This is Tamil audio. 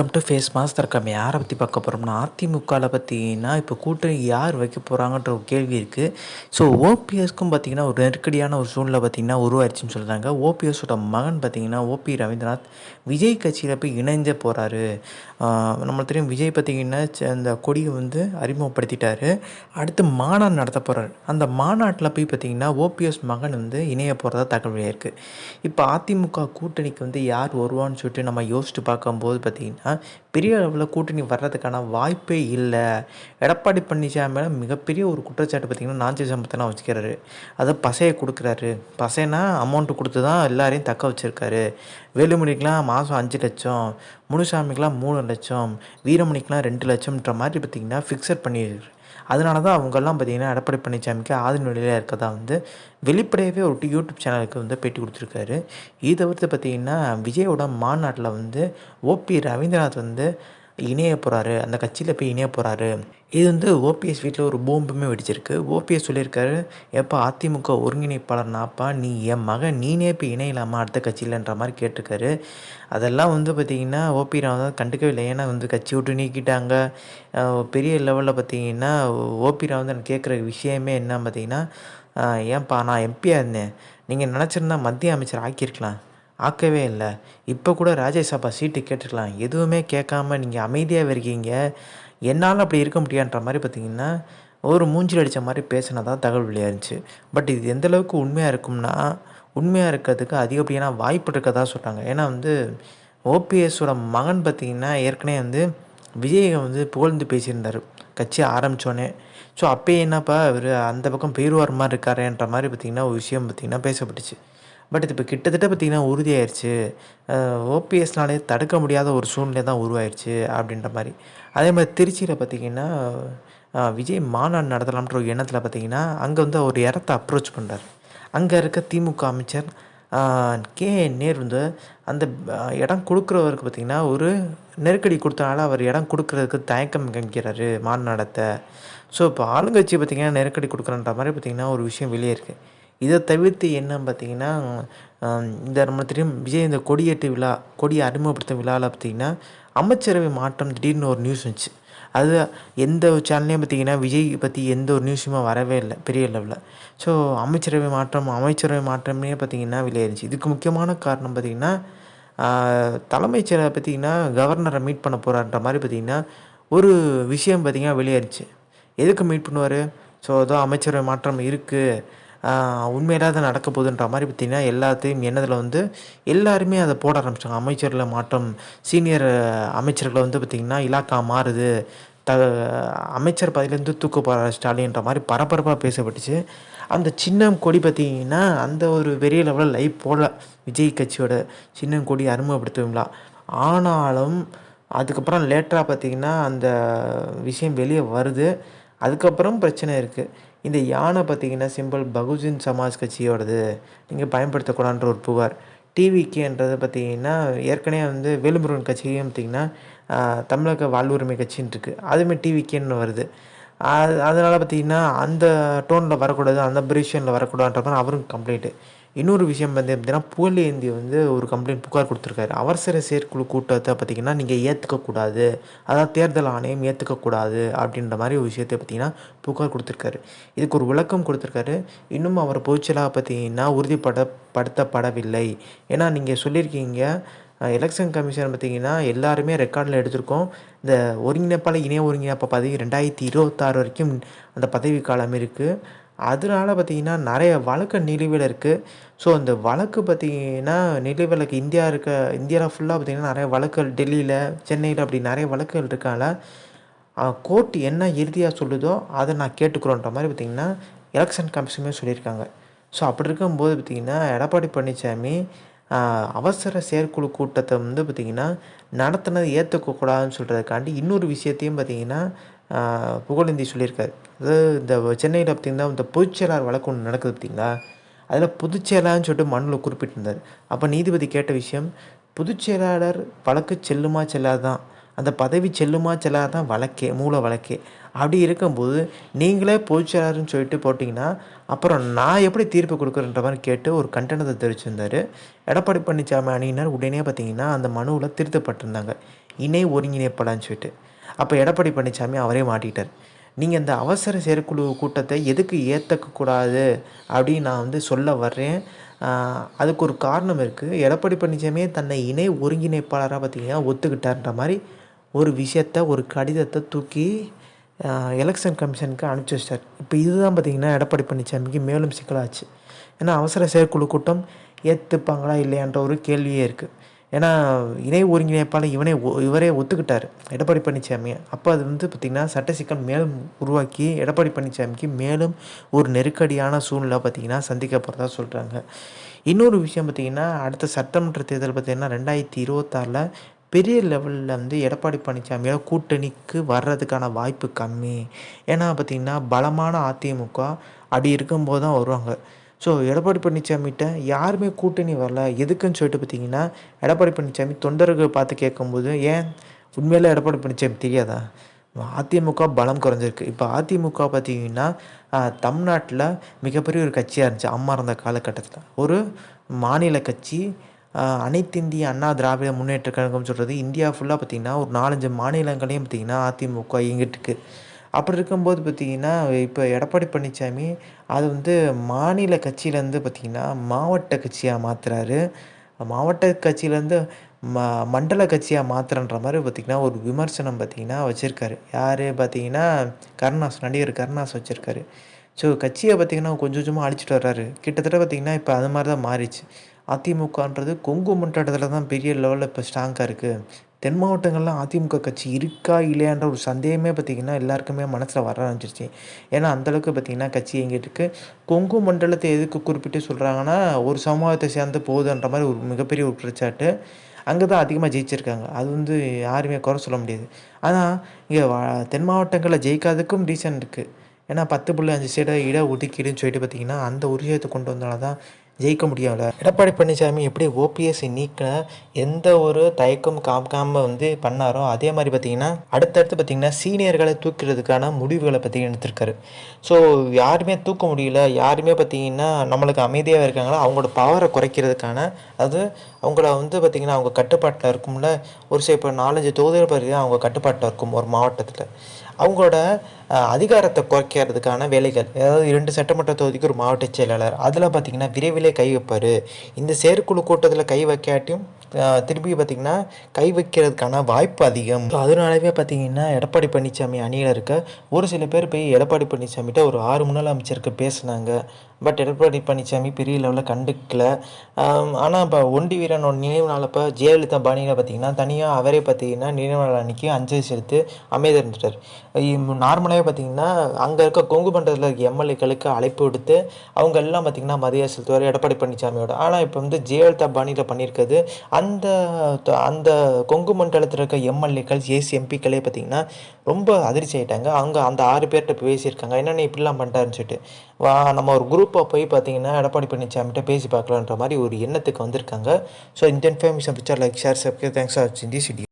வெல்கம் டு ஃபேஸ் மாஸ்டர் கம் யாரை பற்றி பார்க்க போகிறோம்னா அதிமுகவில் பார்த்தீங்கன்னா இப்போ கூட்டணி யார் வைக்க போகிறாங்கன்ற ஒரு கேள்வி இருக்குது ஸோ ஓபிஎஸ்க்கும் பார்த்திங்கன்னா ஒரு நெருக்கடியான ஒரு சூழ்நிலை பார்த்தீங்கன்னா உருவாயிருச்சுன்னு சொல்கிறாங்க ஓபிஎஸோட மகன் பார்த்திங்கன்னா ஓபி ரவீந்திரநாத் விஜய் கட்சியில் போய் இணைஞ்ச போகிறாரு நம்மளுக்கு தெரியும் விஜய் பார்த்தீங்கன்னா அந்த கொடியை வந்து அறிமுகப்படுத்திட்டாரு. அடுத்து மாநாடு நடத்த போகிறாரு அந்த மாநாட்டில் போய் பார்த்தீங்கன்னா ஓபிஎஸ் மகன் வந்து இணைய போகிறதா தகவலாக இருக்குது இப்போ அதிமுக கூட்டணிக்கு வந்து யார் வருவான்னு சொல்லிட்டு நம்ம யோசிச்சு பார்க்கும்போது பார்த்திங்கன்னா பெரிய அளவில் கூட்டணி வர்றதுக்கான வாய்ப்பே இல்லை. எடப்பாடி பழனிசாமி மேலே மிகப்பெரிய ஒரு குற்றச்சாட்டு பார்த்திங்கன்னா நாஞ்சி சம்பத்தெல்லாம் வச்சுக்கிறாரு. அதை பசையை கொடுக்குறாரு. பசைனா அமௌண்ட்டு கொடுத்து தான் எல்லாரையும் தக்க வச்சுருக்காரு. வேலுமணிக்கெலாம் மாதம் அஞ்சு லட்சம் முனுசாமிக்கெலாம் மூணு லட்சம் வீரமணிக்கெலாம் ரெண்டு லட்சம்ன்ற மாதிரி பார்த்திங்கன்னா ஃபிக்ஸட் பண்ணிடுறாரு அதனால தான் அவங்கெல்லாம் பார்த்திங்கன்னா எடப்பாடி பழனிசாமிக்கு ஆதிநிலையில் நிலையில் இருக்கதா வந்து வெளிப்படையாகவே ஒரு யூடியூப் சேனலுக்கு வந்து பேட்டி கொடுத்துருக்காரு. இது தவிர்த்து பார்த்திங்கன்னா விஜயோட மாநாட்டில் வந்து ஓபி ரவீந்திரநாத் வந்து இணைய போகிறாரு அந்த கட்சியில் போய் இணைய போகிறாரு இது வந்து ஓபிஎஸ் வீட்டில் ஒரு பூம்புமே வெடிச்சிருக்கு. ஓபிஎஸ் சொல்லியிருக்காரு எப்போ அதிமுக ஒருங்கிணைப்பாளர்னாப்பா நீ என் மகன் நீனே இப்போ இணையலாமா? அடுத்த கட்சியிலன்ற மாதிரி கேட்டிருக்காரு. அதெல்லாம் வந்து பார்த்திங்கன்னா ஓபி ராவ் கண்டுக்கவே இல்லை. ஏன்னா வந்து கட்சி விட்டு நீக்கிட்டாங்க. பெரிய லெவலில் பார்த்திங்கன்னா ஓபி ராவ் கேட்குற விஷயமே என்ன பார்த்திங்கன்னா ஏன்பா நான் எம்பியாக இருந்தேன். நீங்கள் நினச்சிருந்தா மத்திய அமைச்சர் ஆக்கியிருக்கலாம். ஆக்கவே இல்லை. இப்போ கூட ராஜ்யசபா சீட்டு கேட்டுருக்கலாம். எதுவுமே கேட்காம நீங்கள் அமைதியாக இருக்கீங்க. என்னால் அப்படி இருக்க முடியான்ற மாதிரி பார்த்தீங்கன்னா ஒரு மூஞ்சில் அடித்த மாதிரி பேசினதாக தகவல் வெளியாயிருந்துச்சு. பட் இது எந்தளவுக்கு உண்மையாக இருக்கும்னா உண்மையாக இருக்கிறதுக்கு அதிகப்படியான வாய்ப்பு இருக்கதா சொல்கிறாங்க ஏன்னா வந்து ஓபிஎஸோட மகன் பார்த்திங்கன்னா ஏற்கனவே வந்து விஜயை வந்து புகழ்ந்து பேசியிருந்தார். கட்சி ஆரம்பித்தோன்னே ஸோ அப்போயே என்னப்பா இவர் அந்த பக்கம் பேருவார் மாதிரி இருக்காருன்ற மாதிரி பார்த்திங்கன்னா ஒரு விஷயம் பார்த்திங்கன்னா பேசப்பட்டுச்சு. பட் இது இப்போ கிட்டத்தட்ட பார்த்திங்கன்னா உறுதியாயிருச்சு. ஓபிஎஸ்னாலே தடுக்க முடியாத ஒரு சூழ்நிலை தான் உருவாயிருச்சு அப்படின்ற மாதிரி. அதே மாதிரி திருச்சியில் பார்த்திங்கன்னா விஜய் மாநாடு நடத்தலாம்ன்ற ஒரு எண்ணத்தில் பார்த்திங்கன்னா அங்கே வந்து அவர் இடத்த அப்ரோச் பண்ணுறாரு அங்கே இருக்க திமுக அமைச்சர் கே நேர் வந்து அந்த இடம் கொடுக்குறவருக்கு பார்த்திங்கன்னா ஒரு நெருக்கடி கொடுத்தனால அவர் இடம் கொடுக்குறதுக்கு தயக்கம் காமிக்கிறாரு மாநாடத்தை. ஸோ இப்போ ஆளுங்கட்சி பார்த்திங்கன்னா நெருக்கடி கொடுக்குறன்ற மாதிரி பார்த்திங்கன்னா ஒரு விஷயம் வெளியே இருக்குது இதை தவிர்த்து என்ன பார்த்தீங்கன்னா இந்த நம்ம தெரியும் விஜய் இந்த கொடியேட்டு விழா கொடியை அறிமுகப்படுத்தும் விழாவில் பார்த்திங்கன்னா அமைச்சரவை மாற்றம் திடீர்னு ஒரு நியூஸ் வந்துச்சு. அது எந்த சேனல்லையும் பார்த்திங்கன்னா விஜய் பற்றி எந்த ஒரு நியூஸுமே வரவே இல்லை பெரிய லெவலில் ஸோ அமைச்சரவை மாற்றம் அமைச்சரவை மாற்றமே பார்த்திங்கன்னா வெளியேறிச்சு. இதுக்கு முக்கியமான காரணம் பார்த்திங்கன்னா தலைமைச் செயலரை பார்த்திங்கன்னா கவர்னரை மீட் பண்ண போகிறான்ற மாதிரி பார்த்திங்கன்னா ஒரு விஷயம் பார்த்திங்கன்னா வெளியேறிச்சு. எதுக்கு மீட் பண்ணுவார்? ஸோ ஏதோ அமைச்சரவை மாற்றம் இருக்குது உண்மையிலே அது நடக்க போகுதுன்ற மாதிரி பார்த்திங்கன்னா எல்லாத்தையும் என்னதில் வந்து எல்லாருமே அதை போட ஆரம்பிச்சிட்டாங்க. அமைச்சரில் மாற்றம் சீனியர் அமைச்சர்களை வந்து பார்த்திங்கன்னா இலாக்கா மாறுது. த அமைச்சர் பதவியிலேருந்து தூக்க போகிற ஸ்டாலின்ற மாதிரி பரபரப்பாக பேசப்பட்டுச்சு. அந்த சின்னம் கொடி பார்த்திங்கன்னா அந்த ஒரு பெரிய லெவலில் லைவ் போடல. விஜய் கட்சியோட சின்னம் கொடி அறிமுகப்படுத்துவீங்களா? ஆனாலும் அதுக்கப்புறம் லேட்டராக பார்த்திங்கன்னா அந்த விஷயம் வெளியே வருது. அதுக்கப்புறம் பிரச்சனை இருக்குது இந்த யானை பார்த்திங்கன்னா சிம்பிள் பகுஜன் சமாஜ் கட்சியோடது. நீங்கள் பயன்படுத்தக்கூடாதுன்ற ஒரு புகார். டிவிகேன்றது பார்த்திங்கன்னா ஏற்கனவே வந்து வேலுமுருகன் கட்சியும் பார்த்திங்கன்னா தமிழக வாழ்வுரிமை கட்சின்னு இருக்குது அதுவுமே டிவிகேன்னு வருது. அது அதனால் பார்த்திங்கன்னா அந்த டோனில் வரக்கூடாது அந்த பிரிஷனில் வரக்கூடாதுன்ற மாதிரி அவரும் கம்ப்ளைண்ட்டு இன்னொரு விஷயம் வந்து எப்படின்னா புகழேந்தி வந்து ஒரு கம்ப்ளைண்ட் புகார் கொடுத்துருக்காரு. அவசர செயற்குழு கூட்டத்தை பார்த்திங்கன்னா நீங்கள் ஏற்றுக்கக்கூடாது அதாவது தேர்தல் ஆணையம் ஏற்றுக்கக்கூடாது அப்படின்ற மாதிரி ஒரு விஷயத்தை பார்த்திங்கன்னா புகார் கொடுத்துருக்காரு. இதுக்கு ஒரு விளக்கம் கொடுத்துருக்காரு. இன்னும் அவர் பொதுச்செயலாக பார்த்திங்கன்னா உறுதிப்பட படுத்தப்படவில்லை. ஏன்னா நீங்கள் சொல்லியிருக்கீங்க எலெக்ஷன் கமிஷன் பார்த்திங்கன்னா எல்லாருமே ரெக்கார்டில் எடுத்திருக்கோம். இந்த ஒருங்கிணைப்பாளர் இணைய ஒருங்கிணைப்பு பதவி ரெண்டாயிரத்தி இருபத்தாறு வரைக்கும் அந்த பதவி காலம் இருக்குது அதனால பார்த்திங்கன்னா நிறைய வழக்கு நிலுவையில் இருக்குது ஸோ அந்த வழக்கு பார்த்திங்கன்னா நிலுவலுக்கு இந்தியா இருக்க இந்தியாவில் ஃபுல்லாக பார்த்திங்கன்னா நிறைய வழக்குகள் டெல்லியில் சென்னையில் அப்படி நிறைய வழக்குகள் இருக்கால கோர்ட் என்ன இறுதியாக சொல்லுதோ அதை நான் கேட்டுக்கிறோன்ற மாதிரி பார்த்திங்கன்னா எலெக்ஷன் கமிஷனுமே சொல்லியிருக்காங்க. ஸோ அப்படி இருக்கும்போது பார்த்திங்கன்னா எடப்பாடி பழனிசாமி அவசர செயற்குழு கூட்டத்தை வந்து பார்த்திங்கன்னா நடத்தினது ஏற்றுக்கக்கூடாதுன்னு சொல்கிறதுக்காண்டி இன்னொரு விஷயத்தையும் பார்த்திங்கன்னா புகழேந்தி சொல்லியிருக்காரு. அதாவது இந்த சென்னையில் பார்த்திங்கன்னா இந்த பொதுச்செயலாளர் வழக்கு ஒன்று நடக்குது பார்த்திங்களா அதில் பொதுச்செயலாளர்னு சொல்லிட்டு மனுவில் குறிப்பிட்டிருந்தார். அப்போ நீதிபதி கேட்ட விஷயம் பொதுச்செயலாளர் வழக்கு செல்லுமா செல்லாதான் அந்த பதவி செல்லுமா செல்லாதான் வழக்கே மூல வழக்கே. அப்படி இருக்கும்போது நீங்களே பொதுச்செயலாளர்னு சொல்லிட்டு போட்டிங்கன்னா அப்புறம் நான் எப்படி தீர்ப்பு கொடுக்குறேன்ற மாதிரி கேட்டு ஒரு கண்டனத்தை தெரிவிச்சிருந்தார். எடப்பாடி பழனிசாமி அணியினர் உடனே பார்த்தீங்கன்னா அந்த மனுவில் திருத்தப்பட்டிருந்தாங்க. இணை ஒருங்கிணைப்படான்னு சொல்லிட்டு. அப்போ எடப்பாடி பழனிசாமி அவரே மாட்டிட்டார். நீங்கள் இந்த அவசர செயற்குழு கூட்டத்தை எதுக்கு ஏற்றக்கூடாது அப்படின்னு நான் வந்து சொல்ல வர்றேன். அதுக்கு ஒரு காரணம் இருக்குது எடப்பாடி பழனிசாமியே தன்னை இணை ஒருங்கிணைப்பாளராக பார்த்தீங்கன்னா ஒத்துக்கிட்டார்ன்ற மாதிரி ஒரு விஷயத்த ஒரு கடிதத்தை தூக்கி எலெக்ஷன் கமிஷனுக்கு அனுப்பிச்சி வச்சிட்டார். இப்போ இதுதான் பார்த்தீங்கன்னா எடப்பாடி பழனிசாமிக்கு மேலும் சிக்கலாச்சு. ஏன்னா அவசர செயற்குழு கூட்டம் ஏற்றுப்பாங்களா இல்லையான்ற ஒரு கேள்வியே இருக்குது ஏன்னா இணை ஒருங்கிணைப்பாளர் இவனே ஒ- இவரே ஒத்துக்கிட்டார். எடப்பாடி பழனிசாமி அப்போ அது வந்து பார்த்திங்கன்னா சட்ட சிக்கல் மேலும் உருவாக்கி எடப்பாடி பழனிசாமிக்கு மேலும் ஒரு நெருக்கடியான சூழ்நிலை பார்த்திங்கன்னா சந்திக்க போகிறதா சொல்கிறாங்க இன்னொரு விஷயம் பார்த்திங்கன்னா அடுத்த சட்டமன்ற தேர்தல் பார்த்திங்கன்னா ரெண்டாயிரத்தி இருபத்தாறில் பெரிய லெவலில் வந்து எடப்பாடி பழனிசாமியால் கூட்டணிக்கு வர்றதுக்கான வாய்ப்பு கம்மி. ஏன்னா பார்த்திங்கன்னா பலமான அதிமுக அப்படி இருக்கும்போது தான் வருவாங்க. ஸோ எடப்பாடி பழனிசாமிகிட்ட யாருமே கூட்டணி வரல. எதுக்குன்னு சொல்லிட்டு பார்த்தீங்கன்னா எடப்பாடி பழனிசாமி தொண்டர்கள் பார்த்து கேட்கும்போது ஏன்? உண்மையில் எடப்பாடி பழனிசாமி தெரியாதா? அதிமுக பலம் குறைஞ்சிருக்கு. இப்போ அதிமுக பார்த்தீங்கன்னா தமிழ்நாட்டில் மிகப்பெரிய ஒரு கட்சியாக இருந்துச்சு அம்மா இருந்த காலகட்டத்தில். ஒரு மாநில கட்சி அனைத்து இந்திய அண்ணா திராவிட முன்னேற்ற கழகம்னு சொல்கிறது இந்தியா ஃபுல்லாக பார்த்தீங்கன்னா ஒரு நாலஞ்சு மாநிலங்களையும் பார்த்தீங்கன்னா அதிமுக இயங்கிட்டு இருக்குது அப்படி இருக்கும்போது பார்த்தீங்கன்னா இப்போ எடப்பாடி பழனிசாமி அது வந்து மாநில கட்சியிலேருந்து பார்த்தீங்கன்னா மாவட்ட கட்சியாக மாற்றுறாரு மாவட்ட கட்சியிலேருந்து ம மண்டல கட்சியாக மாற்றுறன்ற மாதிரி பார்த்திங்கன்னா ஒரு விமர்சனம் பார்த்திங்கன்னா வச்சுருக்காரு. யார் பார்த்தீங்கன்னா கருணாஸ் நடிகர் கருணாஸ் வச்சுருக்காரு. ஸோ கட்சியை பார்த்திங்கன்னா கொஞ்சம் கொஞ்சமாக அழிச்சிட்டு வர்றாரு. கிட்டத்தட்ட பார்த்திங்கன்னா இப்போ அது மாதிரி தான் மாறிச்சு அதிமுகன்றது கொங்கு மண்டலத்தில் தான் பெரிய லெவலில் இப்போ ஸ்ட்ராங்காக இருக்குது தென் மாவட்டங்கள்லாம் அதிமுக கட்சி இருக்கா இல்லையான்ற ஒரு சந்தேகமே பார்த்திங்கன்னா எல்லாருக்குமே மனசில் வர ஆரம்பிச்சிருச்சு. ஏன்னா அந்தளவுக்கு பார்த்திங்கன்னா கட்சி எங்கிட்டு இருக்குது கொங்கு மண்டலத்தை எதுக்கு குறிப்பிட்டு சொல்கிறாங்கன்னா ஒரு சமூகத்தை சேர்ந்து போகுதுன்ற மாதிரி ஒரு மிகப்பெரிய ஒரு குற்றச்சாட்டு. அங்கே தான் அதிகமாக ஜெயிச்சிருக்காங்க. அது வந்து யாருமே குறை சொல்ல முடியாது. ஆனால் இங்கே தென் மாவட்டங்களில் ஜெயிக்காததுக்கும் ரீசன் இருக்குது ஏன்னா பத்து புள்ளி அஞ்சு சீடை இட ஒதுக்கீடுன்னு சொல்லிட்டு பார்த்தீங்கன்னா அந்த ஒரு விஷயத்தை கொண்டு வந்தால்தான் ஜெயிக்க முடியல எடப்பாடி பழனிசாமி எப்படி ஓபிஎஸ்சி நீக்கின எந்த ஒரு தயக்கம் காமிக்காம வந்து பண்ணாரோ அதே மாதிரி பார்த்தீங்கன்னா அடுத்தடுத்து பார்த்தீங்கன்னா சீனியர்களை தூக்கிறதுக்கான முடிவுகளை பற்றி எடுத்திருக்காரு. ஸோ யாருமே தூக்க முடியல. யாருமே பார்த்தீங்கன்னா நம்மளுக்கு அமைதியாக இருக்காங்களோ? அவங்களோட பவரை குறைக்கிறதுக்கான அது அவங்கள வந்து பார்த்திங்கன்னா அவங்க கட்டுப்பாட்டில் இருக்கும்ல? ஒரு சில இப்போ நாலஞ்சு தொகுதிகள் பார்த்தீங்கன்னா அவங்க கட்டுப்பாட்டில் இருக்கும் ஒரு மாவட்டத்தில். அவங்களோட அதிகாரத்தை குறைக்கிறதுக்கான வேலைகள் அதாவது இரண்டு சட்டமன்ற தொகுதிக்கு ஒரு மாவட்ட செயலாளர் அதில் பார்த்திங்கன்னா விரைவிலே கை வைப்பார். இந்த செயற்குழு கூட்டத்தில் கை வைக்காட்டியும் திருப்பி பார்த்திங்கன்னா கை வைக்கிறதுக்கான வாய்ப்பு அதிகம். ஸோ அதனாலவே பார்த்திங்கன்னா எடப்பாடி பழனிசாமி அணியில் இருக்க ஒரு சில பேர் போய் எடப்பாடி பழனிசாமிகிட்ட ஒரு ஆறு முன்னாள் அமைச்சருக்கு பேசுனாங்க. பட் எடப்பாடி பழனிசாமி பெரிய லெவலில் கண்டுக்கல. ஆனால் இப்போ ஒண்டி வீரனோட நினைவு நாள் அப்போ ஜெயலலிதா பாணியில் பார்த்திங்கன்னா தனியாக அவரே பார்த்தீங்கன்னா நினைவு நாள் அன்னைக்கு அஞ்சலி செலுத்து அமைதிருந்துட்டார் நார்மலாகவே பார்த்தீங்கன்னா அங்கே இருக்க கொங்கு மண்டலத்தில் இருக்க எம்எல்ஏக்களுக்கு அழைப்பு விடுத்து அவங்க எல்லாம் பார்த்தீங்கன்னா மரியாதை செலுத்துவார் எடப்பாடி பழனிசாமியோட ஆனால் இப்போ வந்து ஜெயலலிதா பாணியில் பண்ணியிருக்கிறது அந்த அந்த கொங்கு மண்டலத்தில் இருக்க எம்எல்ஏக்கள் ஏசி எம்பிக்களே பார்த்தீங்கன்னா ரொம்ப அதிர்ச்சி ஆயிட்டாங்க. அவங்க அந்த ஆறு பேர்கிட்ட பேசியிருக்காங்க. என்னென்ன இப்படிலாம் பண்ணிட்டாருன்னு சொல்லிட்டு. வா நம்ம ஒரு குரூப்பாக போய் பார்த்தீங்கன்னா எடப்பாடி பழனிசாமிகிட்ட பேசி பார்க்கலான்ற மாதிரி ஒரு எண்ணத்துக்கு வந்திருக்காங்க. ஸோ இந்த information picture like share subscribe thanks for வாட்சிங் சிடி